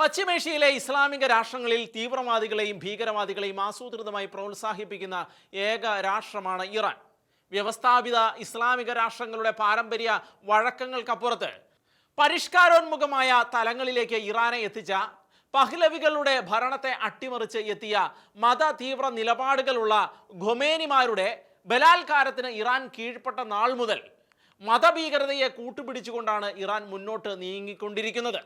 പശ്ചിമേഷ്യയിലെ ഇസ്ലാമിക രാഷ്ട്രങ്ങളിൽ തീവ്രവാദികളെയും ഭീകരവാദികളെയും ആസൂത്രിതമായി പ്രോത്സാഹിപ്പിക്കുന്ന ഏക രാഷ്ട്രമാണ് ഇറാൻ. വ്യവസ്ഥാപിത ഇസ്ലാമിക രാഷ്ട്രങ്ങളുടെ പാരമ്പര്യ വഴക്കങ്ങൾക്കപ്പുറത്ത് പരിഷ്കാരോന്മുഖമായ തലങ്ങളിലേക്ക് ഇറാനെ എത്തിച്ച പഹ്ലവികളുടെ ഭരണത്തെ അട്ടിമറിച്ച് എത്തിയ മത തീവ്ര നിലപാടുകളുള്ള ഖൊമേനിമാരുടെ ബലാത്കാരത്തിന് ഇറാൻ കീഴ്പ്പെട്ട നാൾ മുതൽ മതഭീകരതയെ കൂട്ടുപിടിച്ചുകൊണ്ടാണ് ഇറാൻ മുന്നോട്ട് നീങ്ങിക്കൊണ്ടിരിക്കുന്നത്.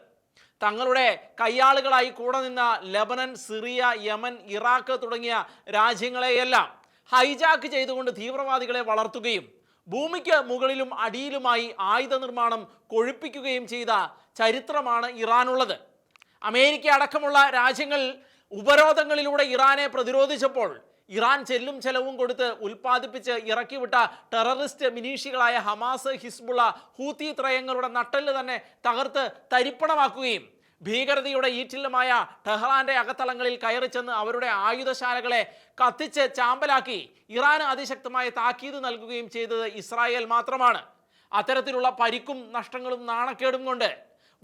തങ്ങളുടെ കയ്യാളുകളായി കൂടെ നിന്ന ലബനൻ സിറിയ യമൻ ഇറാഖ് തുടങ്ങിയ രാജ്യങ്ങളെയെല്ലാം ഹൈജാക്ക് ചെയ്തുകൊണ്ട് തീവ്രവാദികളെ വളർത്തുകയും ഭൂമിക്ക് മുകളിലും അടിയിലുമായി ആയുധ നിർമ്മാണം കൊഴുപ്പിക്കുകയും ചെയ്ത ചരിത്രമാണ് ഇറാനുള്ളത്. അമേരിക്ക അടക്കമുള്ള രാജ്യങ്ങൾ ഉപരോധങ്ങളിലൂടെ ഇറാനെ പ്രതിരോധിച്ചപ്പോൾ ഇറാൻ ചെല്ലും ചെലവും കൊടുത്ത് ഉൽപ്പാദിപ്പിച്ച് ഇറക്കിവിട്ട ടെററിസ്റ്റ് മിനീഷികളായ ഹമാസ് ഹിസ്ബുള്ള ഹൂത്തി ത്രയങ്ങളുടെ നട്ടൽ തന്നെ തകർത്ത് തരിപ്പണമാക്കുകയും ഭീകരതയുടെ ഈറ്റിലുമായ ടെഹ്റാന്റെ അകത്തളങ്ങളിൽ കയറി ചെന്ന് അവരുടെ ആയുധശാലകളെ കത്തിച്ച് ചാമ്പലാക്കി ഇറാന് അതിശക്തമായ താക്കീത് നൽകുകയും ചെയ്തത് ഇസ്രായേൽ മാത്രമാണ്. അത്തരത്തിലുള്ള പരിക്കും നഷ്ടങ്ങളും നാണക്കേടും കൊണ്ട്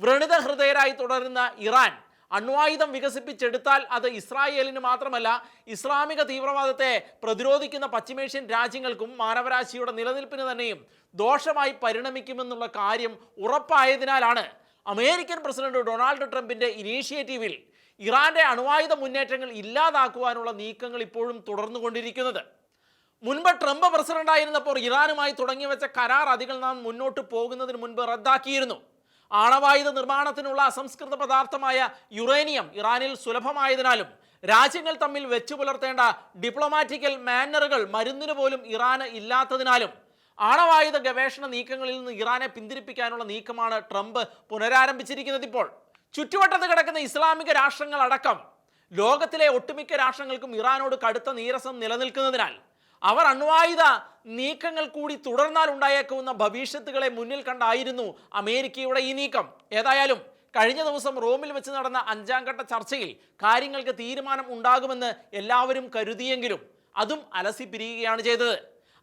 വ്രണിത ഹൃദയരായി തുടരുന്ന ഇറാൻ അണ്വായുധം വികസിപ്പിച്ചെടുത്താൽ അത് ഇസ്രായേലിന് മാത്രമല്ല ഇസ്ലാമിക തീവ്രവാദത്തെ പ്രതിരോധിക്കുന്ന പശ്ചിമേഷ്യൻ രാജ്യങ്ങൾക്കും മാനവരാശിയുടെ നിലനിൽപ്പിന് തന്നെയും ദോഷമായി പരിണമിക്കുമെന്നുള്ള കാര്യം ഉറപ്പായതിനാലാണ് അമേരിക്കൻ പ്രസിഡന്റ് ഡൊണാൾഡ് ട്രംപിന്റെ ഇനീഷ്യേറ്റീവിൽ ഇറാന്റെ അണുവായുധ മുന്നേറ്റങ്ങൾ ഇല്ലാതാക്കുവാനുള്ള നീക്കങ്ങൾ ഇപ്പോഴും തുടർന്നുകൊണ്ടിരിക്കുന്നത്. മുൻപ് ട്രംപ് പ്രസിഡന്റായിരുന്നപ്പോൾ ഇറാനുമായി തുടങ്ങി വെച്ച കരാർ അതികൾ നാം മുന്നോട്ട് പോകുന്നതിന് മുൻപ് റദ്ദാക്കിയിരുന്നു. ആണവായുധ നിർമ്മാണത്തിനുള്ള അസംസ്കൃത പദാർത്ഥമായ യുറേനിയം ഇറാനിൽ സുലഭമായതിനാലും രാജ്യങ്ങൾ തമ്മിൽ വെച്ചു പുലർത്തേണ്ട ഡിപ്ലോമാറ്റിക്കൽ മാനറുകൾ മരുന്നിന് പോലും ഇറാന് ഇല്ലാത്തതിനാലും ആണവായുധ ഗവേഷണ നീക്കങ്ങളിൽ നിന്ന് ഇറാനെ പിന്തിരിപ്പിക്കാനുള്ള നീക്കമാണ് ട്രംപ് പുനരാരംഭിച്ചിരിക്കുന്നത് ഇപ്പോൾ. ചുറ്റുവട്ടത്ത് കിടക്കുന്ന ഇസ്ലാമിക രാഷ്ട്രങ്ങൾ അടക്കം ലോകത്തിലെ ഒട്ടുമിക്ക രാഷ്ട്രങ്ങൾക്കും ഇറാനോട് കടുത്ത നീരസം നിലനിൽക്കുന്നതിനാൽ അവർ അണ്വായുധ നീക്കങ്ങൾ കൂടി തുടർന്നാൽ ഉണ്ടായേക്കാവുന്ന ഭവിഷ്യത്തുകളെ മുന്നിൽ കണ്ടായിരുന്നു അമേരിക്കയുടെ ഈ നീക്കം. ഏതായാലും കഴിഞ്ഞ ദിവസം റോമിൽ വെച്ച് നടന്ന അഞ്ചാം ഘട്ട ചർച്ചയിൽ കാര്യങ്ങൾക്ക് തീരുമാനം ഉണ്ടാകുമെന്ന് എല്ലാവരും കരുതിയെങ്കിലും അതും അലസി പിരിയുകയാണ് ചെയ്തത്.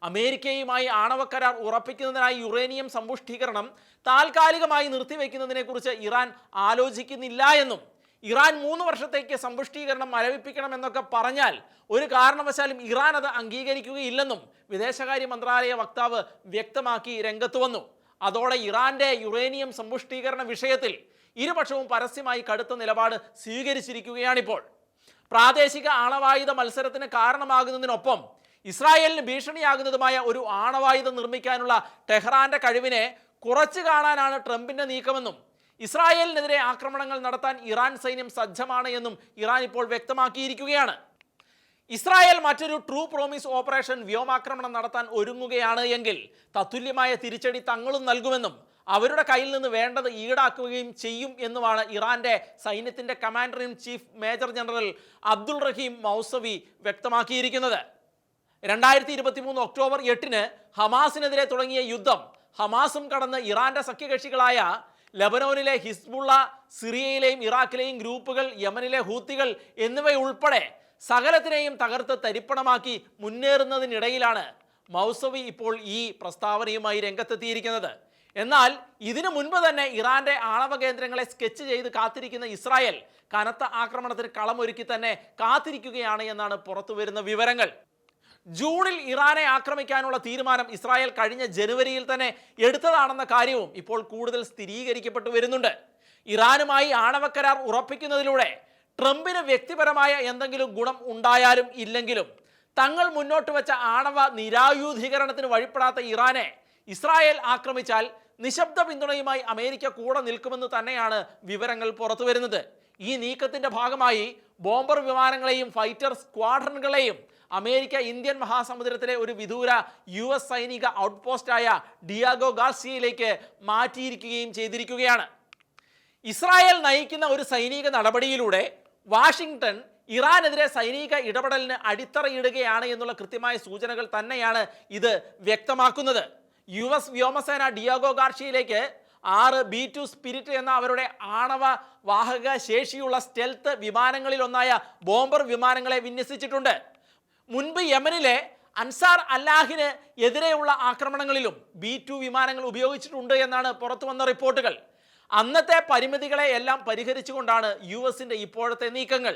അമേരിക്കയുമായി ആണവ കരാർ ഉറപ്പിക്കുന്നതിനായി യുറേനിയം സമ്പുഷ്ടീകരണം താൽക്കാലികമായി നിർത്തിവെക്കുന്നതിനെക്കുറിച്ച് ഇറാൻ ആലോചിക്കുന്നില്ല എന്നും ഇറാൻ മൂന്ന് വർഷത്തേക്ക് സമ്പുഷ്ടീകരണം മരവിപ്പിക്കണം എന്നൊക്കെ പറഞ്ഞാൽ ഒരു കാരണവശാലും ഇറാൻ അത് അംഗീകരിക്കുകയില്ലെന്നും വിദേശകാര്യ മന്ത്രാലയ വക്താവ് വ്യക്തമാക്കി രംഗത്ത് വന്നു. അതോടെ ഇറാന്റെ യുറേനിയം സമ്പുഷ്ടീകരണ വിഷയത്തിൽ ഇരുപക്ഷവും പരസ്യമായി കടുത്ത നിലപാട് സ്വീകരിച്ചിരിക്കുകയാണിപ്പോൾ. പ്രാദേശിക ആണവായുധ മത്സരത്തിന് കാരണമാകുന്നതിനൊപ്പം ഇസ്രായേലിന് ഭീഷണിയാകുന്നതുമായ ഒരു ആണവായുധം നിർമ്മിക്കാനുള്ള ടെഹ്റാന്റെ കഴിവിനെ കുറച്ച് കാണാനാണ് ട്രംപിന്റെ നീക്കമെന്നും ഇസ്രായേലിനെതിരെ ആക്രമണങ്ങൾ നടത്താൻ ഇറാൻ സൈന്യം സജ്ജമാണ് എന്നും ഇറാൻ ഇപ്പോൾ വ്യക്തമാക്കിയിരിക്കുകയാണ്. ഇസ്രായേൽ മറ്റൊരു ട്രൂ പ്രോമിസ് ഓപ്പറേഷൻ വ്യോമാക്രമണം നടത്താൻ ഒരുങ്ങുകയാണ് എങ്കിൽ തത്തുല്യമായ തിരിച്ചടി തങ്ങളും നൽകുമെന്നും അവരുടെ കയ്യിൽ നിന്ന് വേണ്ടത് ഈടാക്കുകയും ചെയ്യും എന്നുമാണ് ഇറാന്റെ സൈന്യത്തിന്റെ commander in chief major general Abdul Rahim Mousavi വ്യക്തമാക്കിയിരിക്കുന്നത്. രണ്ടായിരത്തി ഇരുപത്തി മൂന്ന് ഒക്ടോബർ എട്ടിന് ഹമാസിനെതിരെ തുടങ്ങിയ യുദ്ധം ഹമാസും കടന്ന് ഇറാന്റെ സഖ്യകക്ഷികളായ ലബനോനിലെ ഹിസ്ബുള്ള സിറിയയിലെയും ഇറാഖിലെയും ഗ്രൂപ്പുകൾ യമനിലെ ഹൂത്തികൾ എന്നിവയുൾപ്പെടെ സകലത്തിനെയും തകർത്ത് തരിപ്പണമാക്കി മുന്നേറുന്നതിനിടയിലാണ് മൗസവി ഇപ്പോൾ ഈ പ്രസ്താവനയുമായി രംഗത്തെത്തിയിരിക്കുന്നത്. എന്നാൽ ഇതിനു മുൻപ് തന്നെ ഇറാന്റെ ആണവ കേന്ദ്രങ്ങളെ സ്കെച്ച് ചെയ്ത് കാത്തിരിക്കുന്ന ഇസ്രായേൽ കനത്ത ആക്രമണത്തിന് കളമൊരുക്കി തന്നെ കാത്തിരിക്കുകയാണ് എന്നാണ് പുറത്തു വരുന്ന വിവരങ്ങൾ. ജൂണിൽ ഇറാനെ ആക്രമിക്കാനുള്ള തീരുമാനം ഇസ്രായേൽ കഴിഞ്ഞ ജനുവരിയിൽ തന്നെ എടുത്തതാണെന്ന കാര്യവും ഇപ്പോൾ കൂടുതൽ സ്ഥിരീകരിക്കപ്പെട്ടു വരുന്നുണ്ട്. ഇറാനുമായി ആണവ കരാർ ഉറപ്പിക്കുന്നതിലൂടെ ട്രംപിന് വ്യക്തിപരമായ എന്തെങ്കിലും ഗുണം ഉണ്ടായാലും ഇല്ലെങ്കിലും തങ്ങൾ മുന്നോട്ട് വെച്ച ആണവ നിരായുധീകരണത്തിന് വഴിപ്പെടാത്ത ഇറാനെ ഇസ്രായേൽ ആക്രമിച്ചാൽ നിശബ്ദ പിന്തുണയുമായി അമേരിക്ക കൂടെ നിൽക്കുമെന്ന് തന്നെയാണ് വിവരങ്ങൾ പുറത്തു വരുന്നത്. ഈ നീക്കത്തിന്റെ ഭാഗമായി ബോംബർ വിമാനങ്ങളെയും ഫൈറ്റർ സ്ക്വാഡ്രനുകളെയും അമേരിക്ക ഇന്ത്യൻ മഹാസമുദ്രത്തിലെ ഒരു വിദൂര യു എസ് സൈനിക ഔട്ട്പോസ്റ്റായ ഡിയാഗോ ഗാർസിയയിലേക്ക് മാറ്റിയിരിക്കുകയും ചെയ്തിരിക്കുകയാണ്. ഇസ്രായേൽ നയിക്കുന്ന ഒരു സൈനിക നടപടിയിലൂടെ വാഷിങ്ടൺ ഇറാനെതിരെ സൈനിക ഇടപെടലിന് അടിത്തറയിടുകയാണ് എന്നുള്ള കൃത്യമായ സൂചനകൾ തന്നെയാണ് ഇത് വ്യക്തമാക്കുന്നത്. യു എസ് വ്യോമസേന ഡിയാഗോ ഗാർഷിയിലേക്ക് ആറ് ബി ടു സ്പിരിറ്റ് എന്ന അവരുടെ ആണവ വാഹക ശേഷിയുള്ള സ്റ്റെൽത്ത് വിമാനങ്ങളിലൊന്നായ ബോംബർ വിമാനങ്ങളെ വിന്യസിച്ചിട്ടുണ്ട്. മുൻപ് യമനിലെ അൻസാർ അല്ലാഹിന് എതിരെയുള്ള ആക്രമണങ്ങളിലും ബി ടു വിമാനങ്ങൾ ഉപയോഗിച്ചിട്ടുണ്ട് എന്നാണ് പുറത്തു വന്ന റിപ്പോർട്ടുകൾ. അന്നത്തെ പരിമിതികളെ എല്ലാം പരിഹരിച്ചുകൊണ്ടാണ് യു എസിന്റെ ഇപ്പോഴത്തെ നീക്കങ്ങൾ.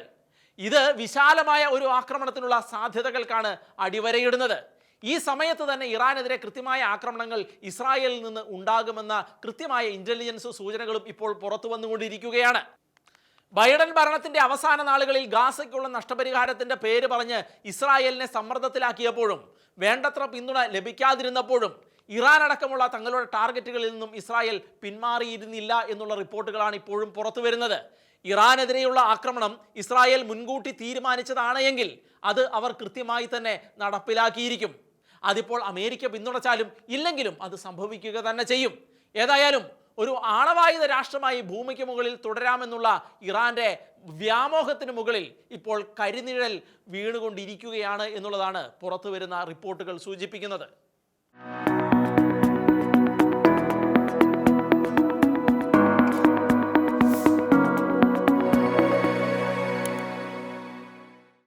ഇത് വിശാലമായ ഒരു ആക്രമണത്തിനുള്ള സാധ്യതകൾക്കാണ് അടിവരയിടുന്നത്. ഈ സമയത്ത് തന്നെ ഇറാനെതിരെ കൃത്യമായ ആക്രമണങ്ങൾ ഇസ്രായേലിൽ നിന്ന് ഉണ്ടാകുമെന്ന കൃത്യമായ ഇന്റലിജൻസ് സൂചനകളും ഇപ്പോൾ പുറത്തു വന്നുകൊണ്ടിരിക്കുകയാണ്. ബൈഡൻ ഭരണത്തിന്റെ അവസാന നാളുകളിൽ ഗാസയ്ക്കുള്ള നഷ്ടപരിഹാരത്തിന്റെ പേര് പറഞ്ഞ് ഇസ്രായേലിനെ സമ്മർദ്ദത്തിലാക്കിയപ്പോഴും വേണ്ടത്ര പിന്തുണ ലഭിക്കാതിരുന്നപ്പോഴും ഇറാൻ അടക്കമുള്ള തങ്ങളുടെ ടാർഗറ്റുകളിൽ നിന്നും ഇസ്രായേൽ പിന്മാറിയിരുന്നില്ല എന്നുള്ള റിപ്പോർട്ടുകളാണ് ഇപ്പോഴും പുറത്തു വരുന്നത്. ഇറാനെതിരെയുള്ള ആക്രമണം ഇസ്രായേൽ മുൻകൂട്ടി തീരുമാനിച്ചതാണ് എങ്കിൽ അത് അവർ കൃത്യമായി തന്നെ നടപ്പിലാക്കിയിരിക്കും. അതിപ്പോൾ അമേരിക്ക പിന്തുണച്ചാലും ഇല്ലെങ്കിലും അത് സംഭവിക്കുക തന്നെ ചെയ്യും. ഏതായാലും ഒരു ആണവായുധ രാഷ്ട്രമായി ഭൂമിക്ക് മുകളിൽ തുടരാമെന്നുള്ള ഇറാന്റെ വ്യാമോഹത്തിന് മുകളിൽ ഇപ്പോൾ കരിനിഴൽ വീണുകൊണ്ടിരിക്കുകയാണ് എന്നുള്ളതാണ് പുറത്തു വരുന്ന റിപ്പോർട്ടുകൾ സൂചിപ്പിക്കുന്നത്.